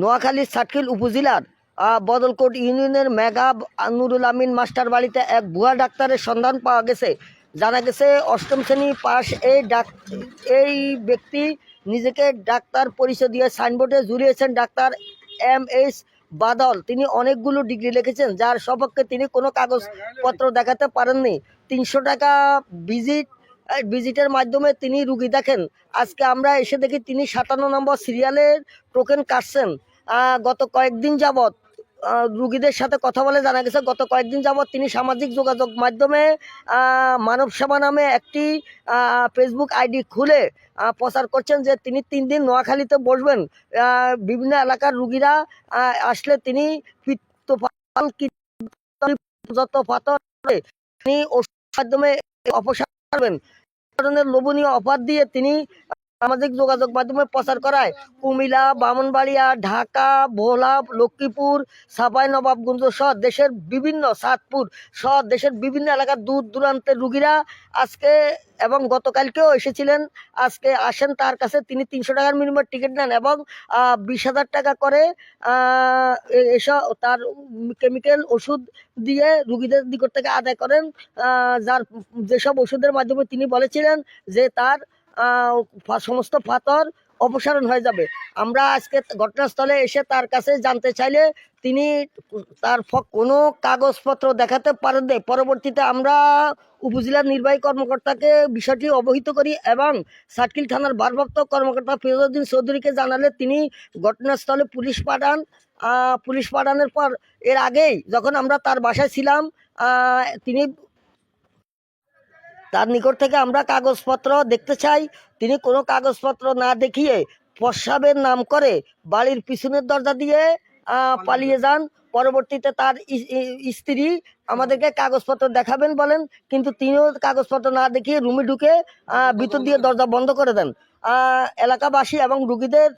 নোয়াখালীর সাটকিল উপজেলার বদলকোট ইউনিয়নের মেঘা নুরুল আমিন মাস্টার বাড়িতে এক ভুয়া ডাক্তারের সন্ধান পাওয়া গেছে। জানা গেছে, অষ্টম শ্রেণি পাশ এই ডাক, এই ব্যক্তি নিজেকে ডাক্তার পরিচয় দিয়ে সাইনবোর্ডে জুড়িয়েছেন ডাক্তার এম এস বাদল। তিনি অনেকগুলো ডিগ্রি লিখেছেন, যার সপক্ষে তিনি কোনো কাগজপত্র দেখাতে পারেননি। তিনশো টাকা ভিজিট ভিজিটের মাধ্যমে তিনি রুগী দেখেন। আজকে আমরা এসে দেখি তিনি সাতান্ন নম্বর সিরিয়ালের টোকেন কাটছেন। গত কয়েকদিন যাবৎ রুগীদের সাথে কথা বলে জানা গেছে, গত কয়েকদিন যাবৎ তিনি সামাজিক যোগাযোগ মাধ্যমে মানব সেবা নামে একটি ফেসবুক আইডি খুলে প্রচার করছেন যে তিনি তিন দিন নোয়াখালীতে বসবেন। বিভিন্ন এলাকার রুগীরা আসলে তিনি পিত্তপাল যত পাথর তিনি ওষুধের মাধ্যমে অপসার ধরনের লোভনীয় অফার দিয়ে তিনি সামাজিক যোগাযোগ মাধ্যমে প্রচার করায়। কুমিলা বামনবাড়িয়া, ঢাকা ভোলা লক্ষ্মীপুর সাপাই নবাবগঞ্জ সহ দেশের বিভিন্ন, সাতপুর সহ দেশের বিভিন্ন এলাকার দূর দূরান্তের রুগীরা আজকে এবং গতকালকেও এসেছিলেন। আজকে আসেন, তার কাছে তিনি তিনশো টাকার মিনিমাম টিকিট নেন এবং বিশ হাজার টাকা করে এসব তার কেমিক্যাল ওষুধ দিয়ে রুগীদের নিকট থেকে আদায় করেন। যার যেসব ওষুধের মাধ্যমে তিনি বলেছিলেন যে তার সমস্ত পাথর অপসারণ হয়ে যাবে। আমরা আজকে ঘটনাস্থলে এসে তার কাছে জানতে চাইলে তিনি তার কোনো কাগজপত্র দেখাতে পারেন পরবর্তীতে আমরা উপজেলা নির্বাহী কর্মকর্তাকে বিষয়টি অবহিত করি এবং সাটকিল থানার ভারপ্রাপ্ত কর্মকর্তা ফিরোজউদ্দিন চৌধুরীকে জানালে তিনি ঘটনাস্থলে পুলিশ পাঠান। পুলিশ পাঠানোর পর, এর আগেই যখন আমরা তার বাসায় ছিলাম তিনি তার নিকট থেকে আমরা কাগজপত্র দেখতে চাই। তিনি কোনো কাগজপত্র না দেখিয়ে প্রস্রাবের নাম করে বাড়ির পিছনের দরজা দিয়ে পালিয়ে যান। পরবর্তীতে তার স্ত্রী আমাদেরকে কাগজপত্র দেখাবেন বলেন, কিন্তু তিনিও কাগজপত্র না দেখিয়ে রুমে ঢুকে ভিতর দিয়ে দরজা বন্ধ করে দেন। এলাকাবাসী এবং রুগীদের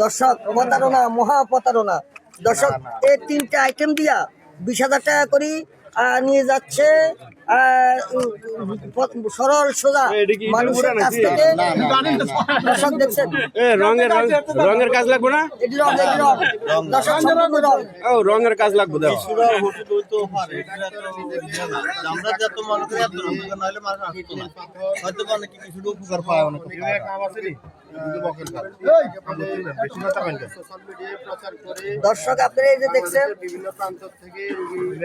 দর্শক প্রতারণা মহা প্রতারণা দর্শক, এই তিনটা আইটেম দিয়া বিশ হাজার টাকা করি নিয়ে যাচ্ছে সরল সোজা মানুষের কাছ থেকে দর্শক দেখছেন। রঙের রঙের কাজ লাগবে না। ও রঙের কাজ লাগবে। দর্শক আপনারা এই যে দেখছেন বিভিন্ন প্রান্ত থেকে রোগী-